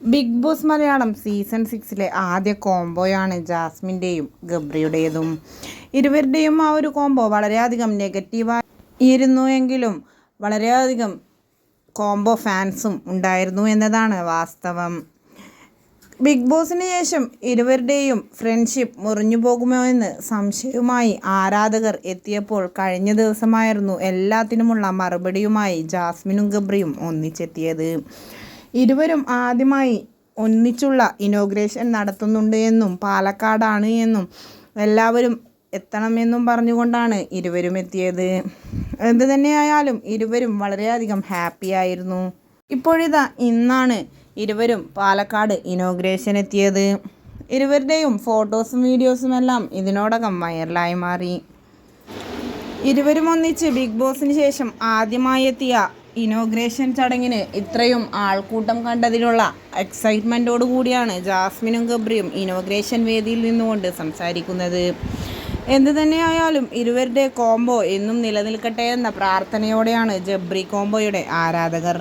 Big Boss Malayalam season സിക്സിലെ ആദ്യ കോംബോയാണ് ജാസ്മിന്റെയും ഗബ്രിയുടേതും. ഇരുവരുടെയും ആ ഒരു കോംബോ വളരെയധികം നെഗറ്റീവായിരുന്നു എങ്കിലും വളരെയധികം കോംബോ ഫാൻസും ഉണ്ടായിരുന്നു എന്നതാണ് വാസ്തവം. ബിഗ് ബോസിന് ശേഷം ഇരുവരുടെയും ഫ്രണ്ട്ഷിപ്പ് മുറിഞ്ഞു പോകുമോ എന്ന് സംശയവുമായി ആരാധകർ എത്തിയപ്പോൾ കഴിഞ്ഞ ദിവസമായിരുന്നു എല്ലാത്തിനുമുള്ള മറുപടിയുമായി ജാസ്മിനും ഗബ്രിയും ഒന്നിച്ചെത്തിയത്. ഇരുവരും ആദ്യമായി ഒന്നിച്ചുള്ള ഇനോഗ്രേഷൻ നടത്തുന്നുണ്ട് എന്നും പാലക്കാടാണ് എന്നും എല്ലാവരും എത്തണമെന്നും പറഞ്ഞുകൊണ്ടാണ് ഇരുവരും എത്തിയത്. എന്ത് തന്നെയായാലും ഇരുവരും വളരെയധികം ഹാപ്പി ആയിരുന്നു. ഇപ്പോഴിതാ ഇന്നാണ് ഇരുവരും പാലക്കാട് ഇനോഗ്രേഷൻ എത്തിയത്. ഇരുവരുടെയും ഫോട്ടോസും വീഡിയോസും എല്ലാം ഇതിനോടകം വൈറലായി മാറി. ഇരുവരും ഒന്നിച്ച് ബിഗ് ബോസിന് ശേഷം ആദ്യമായി എത്തിയ ഇനോഗ്രേഷൻ ചടങ്ങിന് ഇത്രയും ആൾക്കൂട്ടം കണ്ടതിലുള്ള എക്സൈറ്റ്മെന്റോടു കൂടിയാണ് ജാസ്മിനും ഗബ്രിയും ഇനോഗ്രേഷൻ വേദിയിൽ നിന്നുകൊണ്ട് സംസാരിക്കുന്നത്. എന്തു തന്നെയായാലും ഇരുവരുടെ കോംബോ എന്നും നിലനിൽക്കട്ടെ എന്ന പ്രാർത്ഥനയോടെയാണ് ജബ്രി കോംബോയുടെ ആരാധകർ.